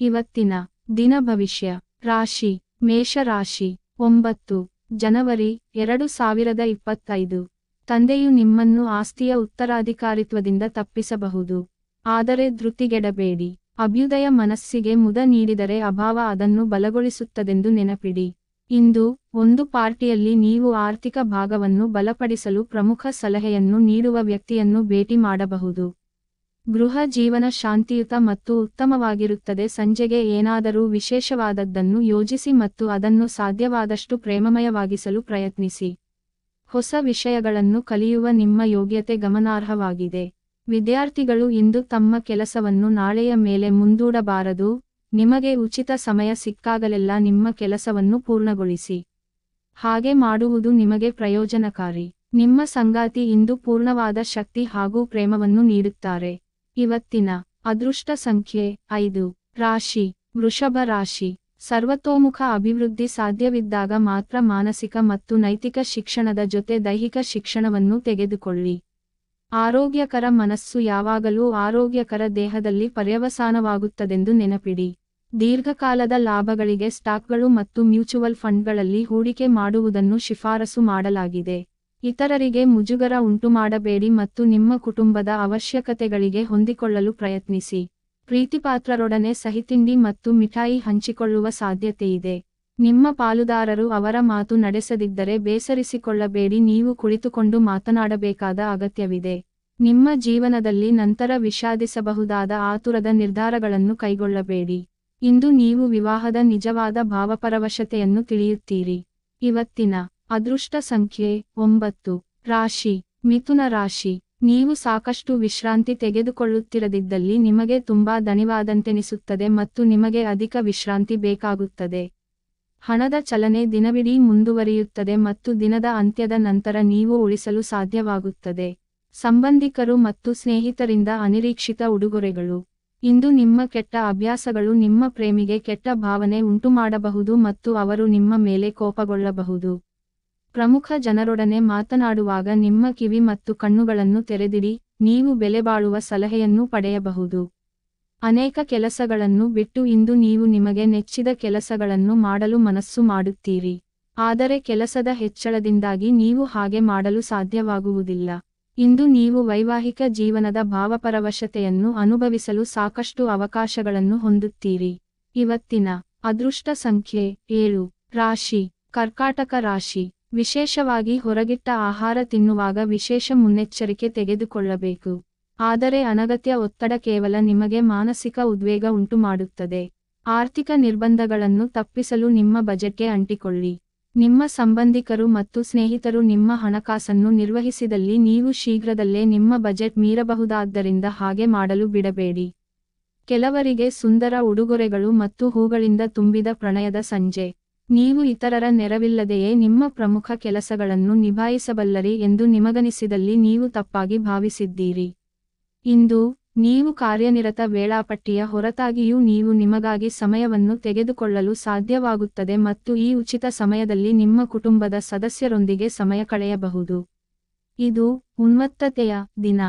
ಇವತ್ತಿನ ದಿನ ಭವಿಷ್ಯ. ರಾಶಿ, ಮೇಷರಾಶಿ, ಒಂಬತ್ತು, ಜನವರಿ ಎರಡು ಸಾವಿರದ ಇಪ್ಪತ್ತೈದು. ತಂದೆಯು ನಿಮ್ಮನ್ನು ಆಸ್ತಿಯ ಉತ್ತರಾಧಿಕಾರಿತ್ವದಿಂದ ತಪ್ಪಿಸಬಹುದು. ಆದರೆ ಧೃತಿಗೆಡಬೇಡಿ. ಅಭ್ಯುದಯ ಮನಸ್ಸಿಗೆ ಮುದ ನೀಡಿದರೆ ಅಭಾವ ಅದನ್ನು ಬಲಗೊಳಿಸುತ್ತದೆಂದು ನೆನಪಿಡಿ. ಇಂದು ಒಂದು ಪಾರ್ಟಿಯಲ್ಲಿ ನೀವು ಆರ್ಥಿಕ ಭಾಗವನ್ನು ಬಲಪಡಿಸಲು ಪ್ರಮುಖ ಸಲಹೆಯನ್ನು ನೀಡುವ ವ್ಯಕ್ತಿಯನ್ನು ಭೇಟಿ ಮಾಡಬಹುದು. ಗೃಹ ಜೀವನ ಶಾಂತಿಯುತ ಮತ್ತು ಉತ್ತಮವಾಗಿರುತ್ತದೆ. ಸಂಜೆಗೆ ಏನಾದರೂ ವಿಶೇಷವಾದದ್ದನ್ನು ಯೋಜಿಸಿ ಮತ್ತು ಅದನ್ನು ಸಾಧ್ಯವಾದಷ್ಟು ಪ್ರೇಮಮಯವಾಗಿಸಲು ಪ್ರಯತ್ನಿಸಿ. ಹೊಸ ವಿಷಯಗಳನ್ನು ಕಲಿಯುವ ನಿಮ್ಮ ಯೋಗ್ಯತೆ ಗಮನಾರ್ಹವಾಗಿದೆ. ವಿದ್ಯಾರ್ಥಿಗಳು ಇಂದು ತಮ್ಮ ಕೆಲಸವನ್ನು ನಾಳೆಯ ಮೇಲೆ ಮುಂದೂಡಬಾರದು. ನಿಮಗೆ ಉಚಿತ ಸಮಯ ಸಿಕ್ಕಾಗಲೆಲ್ಲ ನಿಮ್ಮ ಕೆಲಸವನ್ನು ಪೂರ್ಣಗೊಳಿಸಿ. ಹಾಗೆ ಮಾಡುವುದು ನಿಮಗೆ ಪ್ರಯೋಜನಕಾರಿ. ನಿಮ್ಮ ಸಂಗಾತಿ ಇಂದು ಪೂರ್ಣವಾದ ಶಕ್ತಿ ಹಾಗೂ ಪ್ರೇಮವನ್ನು ನೀಡುತ್ತಾರೆ. ಇವತ್ತಿನ ಅದೃಷ್ಟ ಸಂಖ್ಯೆ ಐದು. ರಾಶಿ. ವೃಷಭ ರಾಶಿ. ಸರ್ವತೋಮುಖ ಅಭಿವೃದ್ಧಿ ಸಾಧ್ಯವಿದ್ದಾಗ ಮಾತ್ರ ಮಾನಸಿಕ ಮತ್ತು ನೈತಿಕ ಶಿಕ್ಷಣದ ಜೊತೆ ದೈಹಿಕ ಶಿಕ್ಷಣವನ್ನು ತೆಗೆದುಕೊಳ್ಳಿ. ಆರೋಗ್ಯಕರ ಮನಸ್ಸು ಯಾವಾಗಲೂ ಆರೋಗ್ಯಕರ ದೇಹದಲ್ಲಿ ಪರ್ಯವಸಾನವಾಗುತ್ತದೆಂದು ನೆನಪಿಡಿ. ದೀರ್ಘಕಾಲದ ಲಾಭಗಳಿಗೆ ಸ್ಟಾಕ್ಗಳು ಮತ್ತು ಮ್ಯೂಚುವಲ್ ಫಂಡ್ಗಳಲ್ಲಿ ಹೂಡಿಕೆ ಮಾಡುವುದನ್ನು ಶಿಫಾರಸು ಮಾಡಲಾಗಿದೆ. ಇತರರಿಗೆ ಮುಜುಗರ ಉಂಟುಮಾಡಬೇಡಿ ಮತ್ತು ನಿಮ್ಮ ಕುಟುಂಬದ ಅವಶ್ಯಕತೆಗಳಿಗೆ ಹೊಂದಿಕೊಳ್ಳಲು ಪ್ರಯತ್ನಿಸಿ. ಪ್ರೀತಿಪಾತ್ರರೊಡನೆ ಸಹಿತಿಂಡಿ ಮತ್ತು ಮಿಠಾಯಿ ಹಂಚಿಕೊಳ್ಳುವ ಸಾಧ್ಯತೆಯಿದೆ. ನಿಮ್ಮ ಪಾಲುದಾರರು ಅವರ ಮಾತು ನಡೆಸದಿದ್ದರೆ ಬೇಸರಿಸಿಕೊಳ್ಳಬೇಡಿ, ನೀವು ಕುಳಿತುಕೊಂಡು ಮಾತನಾಡಬೇಕಾದ ಅಗತ್ಯವಿದೆ. ನಿಮ್ಮ ಜೀವನದಲ್ಲಿ ನಂತರ ವಿಷಾದಿಸಬಹುದಾದ ಆತುರದ ನಿರ್ಧಾರಗಳನ್ನು ಕೈಗೊಳ್ಳಬೇಡಿ. ಇಂದು ನೀವು ವಿವಾಹದ ನಿಜವಾದ ಭಾವಪರವಶತೆಯನ್ನು ತಿಳಿಯುತ್ತೀರಿ. ಇವತ್ತಿನ ಅದೃಷ್ಟ ಸಂಖ್ಯೆ ಒಂಬತ್ತು. ರಾಶಿ. ಮಿಥುನ ರಾಶಿ. ನೀವು ಸಾಕಷ್ಟು ವಿಶ್ರಾಂತಿ ತೆಗೆದುಕೊಳ್ಳುತ್ತಿರದಿದ್ದಲ್ಲಿ ನಿಮಗೆ ತುಂಬಾ ದಣಿವಾದಂತೆನಿಸುತ್ತದೆ ಮತ್ತು ನಿಮಗೆ ಅಧಿಕ ವಿಶ್ರಾಂತಿ ಬೇಕಾಗುತ್ತದೆ. ಹಣದ ಚಲನೆ ದಿನವಿಡೀ ಮುಂದುವರಿಯುತ್ತದೆ ಮತ್ತು ದಿನದ ಅಂತ್ಯದ ನಂತರ ನೀವು ಉಳಿಸಲು ಸಾಧ್ಯವಾಗುತ್ತದೆ. ಸಂಬಂಧಿಕರು ಮತ್ತು ಸ್ನೇಹಿತರಿಂದ ಅನಿರೀಕ್ಷಿತ ಉಡುಗೊರೆಗಳು. ಇಂದು ನಿಮ್ಮ ಕೆಟ್ಟ ಅಭ್ಯಾಸಗಳು ನಿಮ್ಮ ಪ್ರೇಮಿಗೆ ಕೆಟ್ಟ ಭಾವನೆ ಉಂಟುಮಾಡಬಹುದು ಮತ್ತು ಅವರು ನಿಮ್ಮ ಮೇಲೆ ಕೋಪಗೊಳ್ಳಬಹುದು. ಪ್ರಮುಖ ಜನರೊಡನೆ ಮಾತನಾಡುವಾಗ ನಿಮ್ಮ ಕಿವಿ ಮತ್ತು ಕಣ್ಣುಗಳನ್ನು ತೆರೆದಿಡಿ, ನೀವು ಬೆಲೆಬಾಳುವ ಸಲಹೆಯನ್ನು ಪಡೆಯಬಹುದು. ಅನೇಕ ಕೆಲಸಗಳನ್ನು ಬಿಟ್ಟು ಇಂದು ನೀವು ನಿಮಗೆ ನೆಚ್ಚಿದ ಕೆಲಸಗಳನ್ನು ಮಾಡಲು ಮನಸ್ಸು ಮಾಡುತ್ತೀರಿ. ಆದರೆ ಕೆಲಸದ ಹೆಚ್ಚಳದಿಂದಾಗಿ ನೀವು ಹಾಗೆ ಮಾಡಲು ಸಾಧ್ಯವಾಗುವುದಿಲ್ಲ. ಇಂದು ನೀವು ವೈವಾಹಿಕ ಜೀವನದ ಭಾವಪರವಶತೆಯನ್ನು ಅನುಭವಿಸಲು ಸಾಕಷ್ಟು ಅವಕಾಶಗಳನ್ನು ಹೊಂದುತ್ತೀರಿ. ಇವತ್ತಿನ ಅದೃಷ್ಟ ಸಂಖ್ಯೆ ಏಳು. ರಾಶಿ. ಕರ್ಕಾಟಕ ರಾಶಿ. ವಿಶೇಷವಾಗಿ ಹೊರಗಿಟ್ಟ ಆಹಾರ ತಿನ್ನುವಾಗ ವಿಶೇಷ ಮುನ್ನೆಚ್ಚರಿಕೆ ತೆಗೆದುಕೊಳ್ಳಬೇಕು. ಆದರೆ ಅನಗತ್ಯ ಒತ್ತಡ ಕೇವಲ ನಿಮಗೆ ಮಾನಸಿಕ ಉದ್ವೇಗ ಉಂಟುಮಾಡುತ್ತದೆ. ಆರ್ಥಿಕ ನಿರ್ಬಂಧಗಳನ್ನು ತಪ್ಪಿಸಲು ನಿಮ್ಮ ಬಜೆಟ್ಗೆ ಅಂಟಿಕೊಳ್ಳಿ. ನಿಮ್ಮ ಸಂಬಂಧಿಕರು ಮತ್ತು ಸ್ನೇಹಿತರು ನಿಮ್ಮ ಹಣಕಾಸನ್ನು ನಿರ್ವಹಿಸಿದಲ್ಲಿ ನೀವು ಶೀಘ್ರದಲ್ಲೇ ನಿಮ್ಮ ಬಜೆಟ್ ಮೀರಬಹುದಾದ್ದರಿಂದ ಹಾಗೆ ಮಾಡಲು ಬಿಡಬೇಡಿ. ಕೆಲವರಿಗೆ ಸುಂದರ ಉಡುಗೊರೆಗಳು ಮತ್ತು ಹೂಗಳಿಂದ ತುಂಬಿದ ಪ್ರಣಯದ ಸಂಜೆ. ನೀವು ಇತರರ ನೆರವಿಲ್ಲದೆಯೇ ನಿಮ್ಮ ಪ್ರಮುಖ ಕೆಲಸಗಳನ್ನು ನಿಭಾಯಿಸಬಲ್ಲರಿ ಎಂದು ನಿಮಗನಿಸಿದಲ್ಲಿ ನೀವು ತಪ್ಪಾಗಿ ಭಾವಿಸಿದ್ದೀರಿ. ಇಂದು, ನೀವು ಕಾರ್ಯನಿರತ ವೇಳಾಪಟ್ಟಿಯ ಹೊರತಾಗಿಯೂ ನೀವು ನಿಮಗಾಗಿ ಸಮಯವನ್ನು ತೆಗೆದುಕೊಳ್ಳಲು ಸಾಧ್ಯವಾಗುತ್ತದೆ ಮತ್ತು ಈ ಉಚಿತ ಸಮಯದಲ್ಲಿ ನಿಮ್ಮ ಕುಟುಂಬದ ಸದಸ್ಯರೊಂದಿಗೆ ಸಮಯ ಕಳೆಯಬಹುದು. ಇದು ಉನ್ಮತ್ತತೆಯ ದಿನ.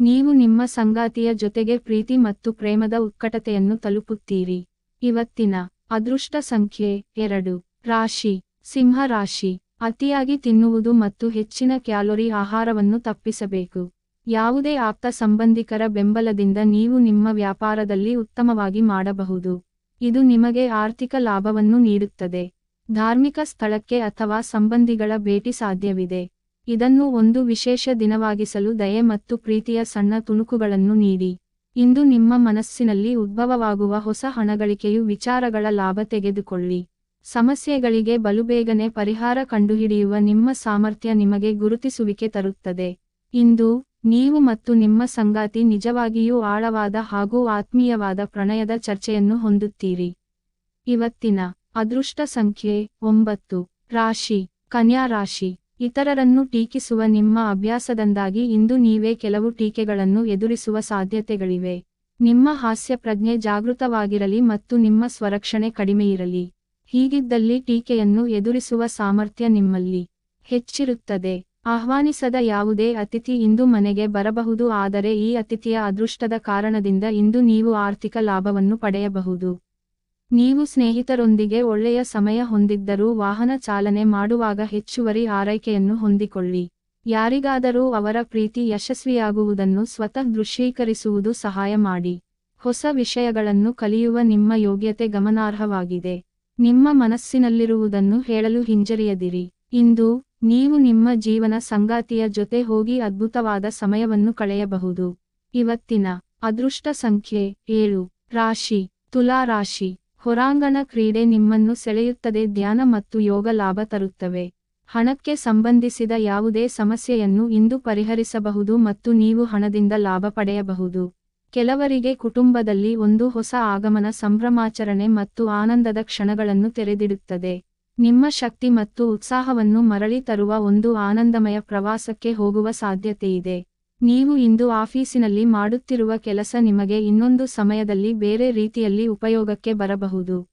ನೀವು ನಿಮ್ಮ ಸಂಗಾತಿಯ ಜೊತೆಗೆ ಪ್ರೀತಿ ಮತ್ತು ಪ್ರೇಮದ ಉತ್ಕಟತೆಯನ್ನು ತಲುಪುತ್ತೀರಿ. ಇವತ್ತಿನ ಅದೃಷ್ಟ ಸಂಖ್ಯೆ ಎರಡು. ರಾಶಿ. ಸಿಂಹ ರಾಶಿ ಅತಿಯಾಗಿ ತಿನ್ನುವುದು ಮತ್ತು ಹೆಚ್ಚಿನ ಕ್ಯಾಲೋರಿ ಆಹಾರವನ್ನು ತಪ್ಪಿಸಬೇಕು. ಯಾವುದೇ ಆಪ್ತ ಸಂಬಂಧಿಕರ ಬೆಂಬಲದಿಂದ ನೀವು ನಿಮ್ಮ ವ್ಯಾಪಾರದಲ್ಲಿ ಉತ್ತಮವಾಗಿ ಮಾಡಬಹುದು. ಇದು ನಿಮಗೆ ಆರ್ಥಿಕ ಲಾಭವನ್ನು ನೀಡುತ್ತದೆ. ಧಾರ್ಮಿಕ ಸ್ಥಳಕ್ಕೆ ಅಥವಾ ಸಂಬಂಧಿಗಳ ಭೇಟಿ ಸಾಧ್ಯವಿದೆ. ಇದನ್ನು ಒಂದು ವಿಶೇಷ ದಿನವಾಗಿಸಲು ದಯೆ ಮತ್ತು ಪ್ರೀತಿಯ ಸಣ್ಣ ತುಣುಕುಗಳನ್ನು ನೀಡಿ. ಇಂದು ನಿಮ್ಮ ಮನಸ್ಸಿನಲ್ಲಿ ಉದ್ಭವವಾಗುವ ಹೊಸ ಹಣಗಳಿಕೆಯು ವಿಚಾರಗಳ ಲಾಭ ತೆಗೆದುಕೊಳ್ಳಿ. ಸಮಸ್ಯೆಗಳಿಗೆ ಬಲುಬೇಗನೆ ಪರಿಹಾರ ಕಂಡುಹಿಡಿಯುವ ನಿಮ್ಮ ಸಾಮರ್ಥ್ಯ ನಿಮಗೆ ಗುರುತಿಸುವಿಕೆ ತರುತ್ತದೆ. ಇಂದು, ನೀವು ಮತ್ತು ನಿಮ್ಮ ಸಂಗಾತಿ ನಿಜವಾಗಿಯೂ ಆಳವಾದ ಹಾಗೂ ಆತ್ಮೀಯವಾದ ಪ್ರಣಯದ ಚರ್ಚೆಯನ್ನು ಹೊಂದುತ್ತೀರಿ. ಇವತ್ತಿನ ಅದೃಷ್ಟ ಸಂಖ್ಯೆ ಒಂಬತ್ತು. ರಾಶಿ. ಕನ್ಯಾ ರಾಶಿ. ಇತರರನ್ನು ಟೀಕಿಸುವ ನಿಮ್ಮ ಅಭ್ಯಾಸದಿಂದಾಗಿ ಇಂದು ನೀವೇ ಕೆಲವು ಟೀಕೆಗಳನ್ನು ಎದುರಿಸುವ ಸಾಧ್ಯತೆಗಳಿವೆ. ನಿಮ್ಮ ಹಾಸ್ಯ ಪ್ರಜ್ಞೆ ಜಾಗೃತವಾಗಿರಲಿ ಮತ್ತು ನಿಮ್ಮ ಸ್ವರಕ್ಷಣೆ ಕಡಿಮೆಯಿರಲಿ ಹೀಗಿದ್ದಲ್ಲಿ ಟೀಕೆಯನ್ನು ಎದುರಿಸುವ ಸಾಮರ್ಥ್ಯ ನಿಮ್ಮಲ್ಲಿ ಹೆಚ್ಚಿರುತ್ತದೆ. ಆಹ್ವಾನಿಸದ ಯಾವುದೇ ಅತಿಥಿ ಇಂದು ಮನೆಗೆ ಬರಬಹುದು, ಆದರೆ ಈ ಅತಿಥಿಯ ಅದೃಷ್ಟದ ಕಾರಣದಿಂದ ಇಂದು ನೀವು ಆರ್ಥಿಕ ಲಾಭವನ್ನು ಪಡೆಯಬಹುದು. ನೀವು ಸ್ನೇಹಿತರೊಂದಿಗೆ ಒಳ್ಳೆಯ ಸಮಯ ಹೊಂದಿದ್ದರೂ ವಾಹನ ಚಾಲನೆ ಮಾಡುವಾಗ ಹೆಚ್ಚುವರಿ ಆರೈಕೆಯನ್ನು ಹೊಂದಿಕೊಳ್ಳಿ. ಯಾರಿಗಾದರೂ ಅವರ ಪ್ರೀತಿ ಯಶಸ್ವಿಯಾಗುವುದನ್ನು ಸ್ವತಃ ದೃಶ್ಯೀಕರಿಸುವುದು ಸಹಾಯ ಮಾಡಿ. ಹೊಸ ವಿಷಯಗಳನ್ನು ಕಲಿಯುವ ನಿಮ್ಮ ಯೋಗ್ಯತೆ ಗಮನಾರ್ಹವಾಗಿದೆ. ನಿಮ್ಮ ಮನಸ್ಸಿನಲ್ಲಿರುವುದನ್ನು ಹೇಳಲು ಹಿಂಜರಿಯದಿರಿ. ಇಂದು, ನೀವು ನಿಮ್ಮ ಜೀವನ ಸಂಗಾತಿಯ ಜೊತೆ ಹೋಗಿ ಅದ್ಭುತವಾದ ಸಮಯವನ್ನು ಕಳೆಯಬಹುದು. ಇವತ್ತಿನ ಅದೃಷ್ಟ ಸಂಖ್ಯೆ ಏಳು. ರಾಶಿ. ತುಲಾ ರಾಶಿ ಹೊರಾಂಗಣ ಕ್ರೀಡೆ ನಿಮ್ಮನ್ನು ಸೆಳೆಯುತ್ತದೆ, ಧ್ಯಾನ ಮತ್ತು ಯೋಗ ಲಾಭ ತರುತ್ತವೆ. ಹಣಕ್ಕೆ ಸಂಬಂಧಿಸಿದ ಯಾವುದೇ ಸಮಸ್ಯೆಯನ್ನು ಇಂದು ಪರಿಹರಿಸಬಹುದು ಮತ್ತು ನೀವು ಹಣದಿಂದ ಲಾಭ ಪಡೆಯಬಹುದು. ಕೆಲವರಿಗೆ ಕುಟುಂಬದಲ್ಲಿ ಒಂದು ಹೊಸ ಆಗಮನ ಸಂಭ್ರಮಾಚರಣೆ ಮತ್ತು ಆನಂದದ ಕ್ಷಣಗಳನ್ನು ತೆರೆದಿಡುತ್ತದೆ. ನಿಮ್ಮ ಶಕ್ತಿ ಮತ್ತು ಉತ್ಸಾಹವನ್ನು ಮರಳಿ ತರುವ ಒಂದು ಆನಂದಮಯ ಪ್ರವಾಸಕ್ಕೆ ಹೋಗುವ ಸಾಧ್ಯತೆಯಿದೆ. ನೀವು ಇಂದು ಆಫೀಸಿನಲ್ಲಿ ಮಾಡುತ್ತಿರುವ ಕೆಲಸ ನಿಮಗೆ ಇನ್ನೊಂದು ಸಮಯದಲ್ಲಿ ಬೇರೆ ರೀತಿಯಲ್ಲಿ ಉಪಯೋಗಕ್ಕೆ ಬರಬಹುದು.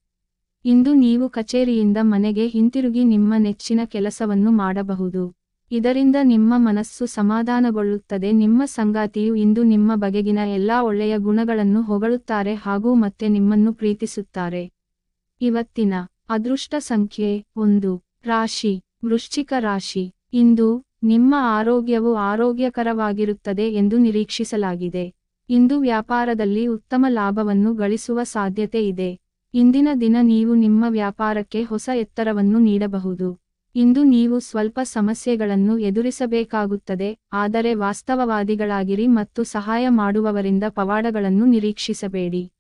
ಇಂದು ನೀವು ಕಚೇರಿಯಿಂದ ಮನೆಗೆ ಹಿಂತಿರುಗಿ ನಿಮ್ಮ ನೆಚ್ಚಿನ ಕೆಲಸವನ್ನು ಮಾಡಬಹುದು. ಇದರಿಂದ ನಿಮ್ಮ ಮನಸ್ಸು ಸಮಾಧಾನಗೊಳ್ಳುತ್ತದೆ, ನಿಮ್ಮ ಸಂಗಾತಿಯು ಇಂದು ನಿಮ್ಮ ಬಗೆಗಿನ ಎಲ್ಲಾ ಒಳ್ಳೆಯ ಗುಣಗಳನ್ನು ಹೊಗಳುತ್ತಾರೆ ಹಾಗೂ ಮತ್ತೆ ನಿಮ್ಮನ್ನು ಪ್ರೀತಿಸುತ್ತಾರೆ. ಇವತ್ತಿನ ಅದೃಷ್ಟ ಸಂಖ್ಯೆ ಒಂದು. ರಾಶಿ, ವೃಶ್ಚಿಕ ರಾಶಿ. ಇಂದು ನಿಮ್ಮ ಆರೋಗ್ಯವು ಆರೋಗ್ಯಕರವಾಗಿರುತ್ತದೆ ಎಂದು ನಿರೀಕ್ಷಿಸಲಾಗಿದೆ. ಇಂದು ವ್ಯಾಪಾರದಲ್ಲಿ ಉತ್ತಮ ಲಾಭವನ್ನು ಗಳಿಸುವ ಸಾಧ್ಯತೆ ಇದೆ. ಇಂದಿನ ದಿನ ನೀವು ನಿಮ್ಮ ವ್ಯಾಪಾರಕ್ಕೆ ಹೊಸ ಎತ್ತರವನ್ನು ನೀಡಬಹುದು. ಇಂದು ನೀವು ಸ್ವಲ್ಪ ಸಮಸ್ಯೆಗಳನ್ನು ಎದುರಿಸಬೇಕಾಗುತ್ತದೆ, ಆದರೆ ವಾಸ್ತವವಾದಿಗಳಾಗಿರಿ ಮತ್ತು ಸಹಾಯ ಮಾಡುವವರಿಂದ ಪವಾಡಗಳನ್ನು ನಿರೀಕ್ಷಿಸಬೇಡಿ.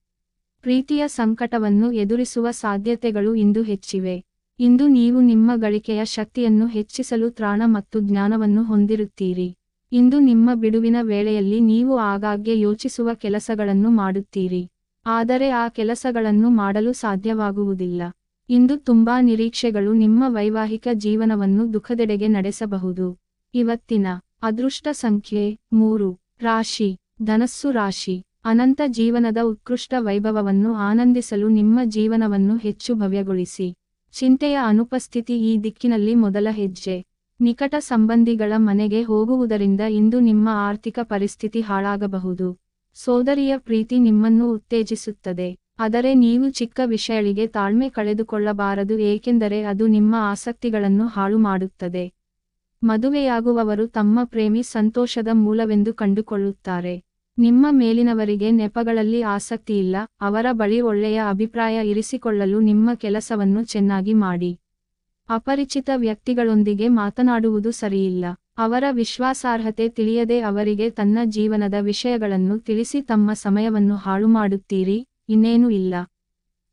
ಪ್ರೀತಿಯ ಸಂಕಟವನ್ನು ಎದುರಿಸುವ ಸಾಧ್ಯತೆಗಳು ಇಂದು ಹೆಚ್ಚಿವೆ. ಇಂದು ನೀವು ನಿಮ್ಮ ಗಳಿಕೆಯ ಶಕ್ತಿಯನ್ನು ಹೆಚ್ಚಿಸಲು ತ್ರಾಣ ಮತ್ತು ಜ್ಞಾನವನ್ನು ಹೊಂದಿರುತ್ತೀರಿ. ಇಂದು ನಿಮ್ಮ ಬಿಡುವಿನ ವೇಳೆಯಲ್ಲಿ ನೀವು ಆಗಾಗ್ಗೆ ಯೋಚಿಸುವ ಕೆಲಸಗಳನ್ನು ಮಾಡುತ್ತೀರಿ. ಆದರೆ ಆ ಕೆಲಸಗಳನ್ನು ಮಾಡಲು ಸಾಧ್ಯವಾಗುವುದಿಲ್ಲ. ಇಂದು ತುಂಬಾ ನಿರೀಕ್ಷೆಗಳು ನಿಮ್ಮ ವೈವಾಹಿಕ ಜೀವನವನ್ನು ದುಃಖದೆಡೆಗೆ ನಡೆಸಬಹುದು. ಇವತ್ತಿನ ಅದೃಷ್ಟ ಸಂಖ್ಯೆ ಮೂರು. ರಾಶಿ. ಧನಸ್ಸು ರಾಶಿ. ಅನಂತ ಜೀವನದ ಉತ್ಕೃಷ್ಟ ವೈಭವವನ್ನು ಆನಂದಿಸಲು ನಿಮ್ಮ ಜೀವನವನ್ನು ಹೆಚ್ಚು ಭವ್ಯಗೊಳಿಸಿ. ಚಿಂತೆಯ ಅನುಪಸ್ಥಿತಿ ಈ ದಿಕ್ಕಿನಲ್ಲಿ ಮೊದಲ ಹೆಜ್ಜೆ. ನಿಕಟ ಸಂಬಂಧಿಗಳ ಮನೆಗೆ ಹೋಗುವುದರಿಂದ ಇಂದು ನಿಮ್ಮ ಆರ್ಥಿಕ ಪರಿಸ್ಥಿತಿ ಹಾಳಾಗಬಹುದು. ಸೋದರಿಯ ಪ್ರೀತಿ ನಿಮ್ಮನ್ನು ಉತ್ತೇಜಿಸುತ್ತದೆ. ಆದರೆ ನೀವು ಚಿಕ್ಕ ವಿಷಯಗಳಿಗೆ ತಾಳ್ಮೆ ಕಳೆದುಕೊಳ್ಳಬಾರದು, ಏಕೆಂದರೆ ಅದು ನಿಮ್ಮ ಆಸಕ್ತಿಗಳನ್ನು ಹಾಳು ಮಾಡುತ್ತದೆ. ಮದುವೆಯಾಗುವವರು ತಮ್ಮ ಪ್ರೇಮಿ ಸಂತೋಷದ ಮೂಲವೆಂದು ಕಂಡುಕೊಳ್ಳುತ್ತಾರೆ. ನಿಮ್ಮ ಮೇಲಿನವರಿಗೆ ನೆಪಗಳಲ್ಲಿ ಆಸಕ್ತಿಯಿಲ್ಲ ಅವರ ಬಳಿ ಒಳ್ಳೆಯ ಅಭಿಪ್ರಾಯ ಇರಿಸಿಕೊಳ್ಳಲು ನಿಮ್ಮ ಕೆಲಸವನ್ನು ಚೆನ್ನಾಗಿ ಮಾಡಿ. ಅಪರಿಚಿತ ವ್ಯಕ್ತಿಗಳೊಂದಿಗೆ ಮಾತನಾಡುವುದು ಸರಿಯಿಲ್ಲ, ಅವರ ವಿಶ್ವಾಸಾರ್ಹತೆ ತಿಳಿಯದೆ ಅವರಿಗೆ ತನ್ನ ಜೀವನದ ವಿಷಯಗಳನ್ನು ತಿಳಿಸಿ ತಮ್ಮ ಸಮಯವನ್ನು ಹಾಳು ಮಾಡುತ್ತೀರಿ, ಇನ್ನೇನೂ ಇಲ್ಲ.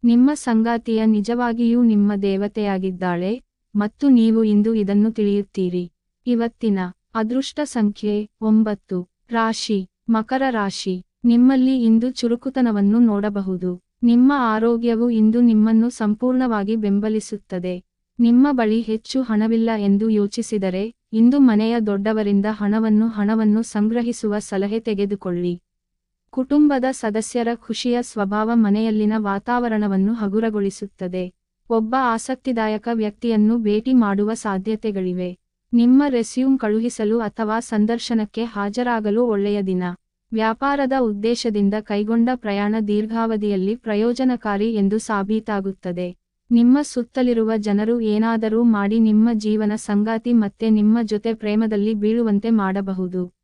ನಿಮ್ಮ ಸಂಗಾತಿಯ ನಿಜವಾಗಿಯೂ ನಿಮ್ಮ ದೇವತೆಯಾಗಿದ್ದಾಳೆ, ಮತ್ತು ನೀವು ಇಂದು ಇದನ್ನು ತಿಳಿಯುತ್ತೀರಿ. ಇವತ್ತಿನ ಅದೃಷ್ಟ ಸಂಖ್ಯೆ ಒಂಬತ್ತು, ರಾಶಿ. ಮಕರ ರಾಶಿ, ನಿಮ್ಮಲ್ಲಿ ಇಂದು ಚುರುಕುತನವನ್ನು ನೋಡಬಹುದು. ನಿಮ್ಮ ಆರೋಗ್ಯವು ಇಂದು ನಿಮ್ಮನ್ನು ಸಂಪೂರ್ಣವಾಗಿ ಬೆಂಬಲಿಸುತ್ತದೆ. ನಿಮ್ಮ ಬಳಿ ಹೆಚ್ಚು ಹಣವಿಲ್ಲ ಎಂದು ಯೋಚಿಸಿದರೆ, ಇಂದು ಮನೆಯ ದೊಡ್ಡವರಿಂದ ಹಣವನ್ನು ಹಣವನ್ನು ಸಂಗ್ರಹಿಸುವ ಸಲಹೆ ತೆಗೆದುಕೊಳ್ಳಿ. ಕುಟುಂಬದ ಸದಸ್ಯರ ಖುಷಿಯ ಸ್ವಭಾವ ಮನೆಯಲ್ಲಿನ ವಾತಾವರಣವನ್ನು ಹಗುರಗೊಳಿಸುತ್ತದೆ. ಒಬ್ಬ ಆಸಕ್ತಿದಾಯಕ ವ್ಯಕ್ತಿಯನ್ನು ಭೇಟಿ ಮಾಡುವ ಸಾಧ್ಯತೆಗಳಿವೆ. ನಿಮ್ಮ ರೆಸ್ಯೂಮ್ ಕಳುಹಿಸಲು ಅಥವಾ ಸಂದರ್ಶನಕ್ಕೆ ಹಾಜರಾಗಲು ಒಳ್ಳೆಯ ದಿನ. ವ್ಯಾಪಾರದ ಉದ್ದೇಶದಿಂದ ಕೈಗೊಂಡ ಪ್ರಯಾಣ ದೀರ್ಘಾವಧಿಯಲ್ಲಿ ಪ್ರಯೋಜನಕಾರಿ ಎಂದು ಸಾಬೀತಾಗುತ್ತದೆ. ನಿಮ್ಮ ಸುತ್ತಲಿರುವ ಜನರು ಏನಾದರೂ ಮಾಡಿ ನಿಮ್ಮ ಜೀವನ ಸಂಗಾತಿ ಮತ್ತೆ ನಿಮ್ಮ ಜೊತೆ ಪ್ರೇಮದಲ್ಲಿ ಬೀಳುವಂತೆ ಮಾಡಬಹುದು.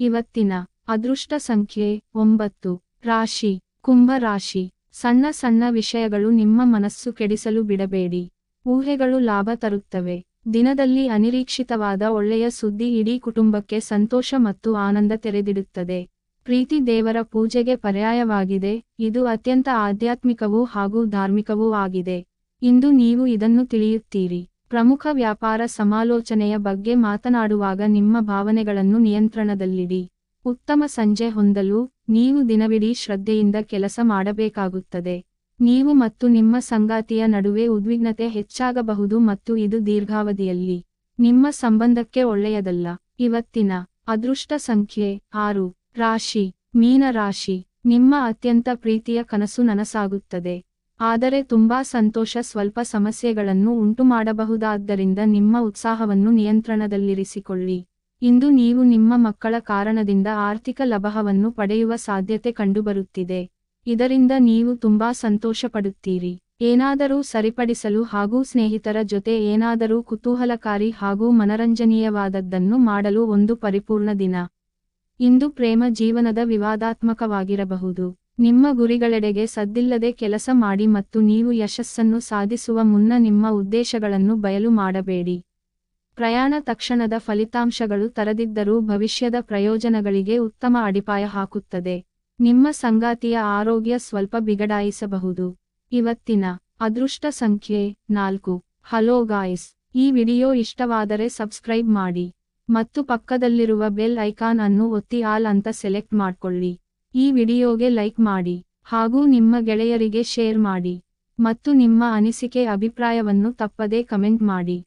ಇವತ್ತಿನ ಅದೃಷ್ಟ ಸಂಖ್ಯೆ ಒಂಬತ್ತು. ರಾಶಿ. ಕುಂಭ ರಾಶಿ. ಸಣ್ಣ ಸಣ್ಣ ವಿಷಯಗಳು ನಿಮ್ಮ ಮನಸ್ಸು ಕೆಡಿಸಲು ಬಿಡಬೇಡಿ. ಊಹೆಗಳು ಲಾಭ ತರುತ್ತವೆ. ದಿನದಲ್ಲಿ ಅನಿರೀಕ್ಷಿತವಾದ ಒಳ್ಳೆಯ ಸುದ್ದಿ ಇಡೀ ಕುಟುಂಬಕ್ಕೆ ಸಂತೋಷ ಮತ್ತು ಆನಂದ ತೆರೆದಿಡುತ್ತದೆ. ಪ್ರೀತಿ ದೇವರ ಪೂಜೆಗೆ ಪರ್ಯಾಯವಾಗಿದೆ. ಇದು ಅತ್ಯಂತ ಆಧ್ಯಾತ್ಮಿಕವೂ ಹಾಗೂ ಧಾರ್ಮಿಕವೂ ಆಗಿದೆ. ಇಂದು ನೀವು ಇದನ್ನು ತಿಳಿಯುತ್ತೀರಿ. ಪ್ರಮುಖ ವ್ಯಾಪಾರ ಸಮಾಲೋಚನೆಯ ಬಗ್ಗೆ ಮಾತನಾಡುವಾಗ ನಿಮ್ಮ ಭಾವನೆಗಳನ್ನು ನಿಯಂತ್ರಣದಲ್ಲಿಡಿ. ಉತ್ತಮ ಸಂಜೆ ಹೊಂದಲು ನೀವು ದಿನವಿಡೀ ಶ್ರದ್ಧೆಯಿಂದ ಕೆಲಸ ಮಾಡಬೇಕಾಗುತ್ತದೆ. ನೀವು ಮತ್ತು ನಿಮ್ಮ ಸಂಗಾತಿಯ ನಡುವೆ ಉದ್ವಿಗ್ನತೆ ಹೆಚ್ಚಾಗಬಹುದು ಮತ್ತು ಇದು ದೀರ್ಘಾವಧಿಯಲ್ಲಿ ನಿಮ್ಮ ಸಂಬಂಧಕ್ಕೆ ಒಳ್ಳೆಯದಲ್ಲ. ಇವತ್ತಿನ ಅದೃಷ್ಟ ಸಂಖ್ಯೆ ಆರು. ರಾಶಿ. ಮೀನ ರಾಶಿ. ನಿಮ್ಮ ಅತ್ಯಂತ ಪ್ರೀತಿಯ ಕನಸು ನನಸಾಗುತ್ತದೆ. ಆದರೆ ತುಂಬಾ ಸಂತೋಷ ಸ್ವಲ್ಪ ಸಮಸ್ಯೆಗಳನ್ನು ಉಂಟುಮಾಡಬಹುದಾದ್ದರಿಂದ ನಿಮ್ಮ ಉತ್ಸಾಹವನ್ನು ನಿಯಂತ್ರಣದಲ್ಲಿರಿಸಿಕೊಳ್ಳಿ. ಇಂದು ನೀವು ನಿಮ್ಮ ಮಕ್ಕಳ ಕಾರಣದಿಂದ ಆರ್ಥಿಕ ಲಭವನ್ನು ಪಡೆಯುವ ಸಾಧ್ಯತೆ ಕಂಡುಬರುತ್ತಿದೆ. ಇದರಿಂದ ನೀವು ತುಂಬಾ ಸಂತೋಷಪಡುತ್ತೀರಿ. ಏನಾದರೂ ಸರಿಪಡಿಸಲು ಹಾಗೂ ಸ್ನೇಹಿತರ ಜೊತೆ ಏನಾದರೂ ಕುತೂಹಲಕಾರಿ ಹಾಗೂ ಮನರಂಜನೀಯವಾದದ್ದನ್ನು ಮಾಡಲು ಒಂದು ಪರಿಪೂರ್ಣ ದಿನ. ಇಂದು ಪ್ರೇಮ ಜೀವನದ ವಿವಾದಾತ್ಮಕವಾಗಿರಬಹುದು. ನಿಮ್ಮ ಗುರಿಗಳೆಡೆಗೆ ಸದ್ದಿಲ್ಲದೆ ಕೆಲಸ ಮಾಡಿ ಮತ್ತು ನೀವು ಯಶಸ್ಸನ್ನು ಸಾಧಿಸುವ ಮುನ್ನ ನಿಮ್ಮ ಉದ್ದೇಶಗಳನ್ನು ಬಯಲು ಮಾಡಬೇಡಿ. ಪ್ರಯಾಣ ತಕ್ಷಣದ ಫಲಿತಾಂಶಗಳು ತರದಿದ್ದರೂ ಭವಿಷ್ಯದ ಪ್ರಯೋಜನಗಳಿಗೆ ಉತ್ತಮ ಅಡಿಪಾಯ ಹಾಕುತ್ತದೆ. ನಿಮ್ಮ ಸಂಗಾತಿಯ ಆರೋಗ್ಯ ಸ್ವಲ್ಪ ಬಿಗಡಾಯಿಸಬಹುದು. ಇವತ್ತಿನ ಅದೃಷ್ಟ ಸಂಖ್ಯೆ ನಾಲ್ಕು. ಹಲೋ ಗಾಯ್ಸ್, ಈ ವಿಡಿಯೋ ಇಷ್ಟವಾದರೆ ಸಬ್ಸ್ಕ್ರೈಬ್ ಮಾಡಿ ಮತ್ತು ಪಕ್ಕದಲ್ಲಿರುವ ಬೆಲ್ ಐಕಾನ್ ಅನ್ನು ಒತ್ತಿ ಆಲ್ ಅಂತ ಸೆಲೆಕ್ಟ್ ಮಾಡ್ಕೊಳ್ಳಿ. ಈ ವಿಡಿಯೋಗೆ ಲೈಕ್ ಮಾಡಿ ಹಾಗೂ ನಿಮ್ಮ ಗೆಳೆಯರಿಗೆ ಶೇರ್ ಮಾಡಿ ಮತ್ತು ನಿಮ್ಮ ಅನಿಸಿಕೆ, ಅಭಿಪ್ರಾಯವನ್ನು ತಪ್ಪದೇ ಕಮೆಂಟ್ ಮಾಡಿ.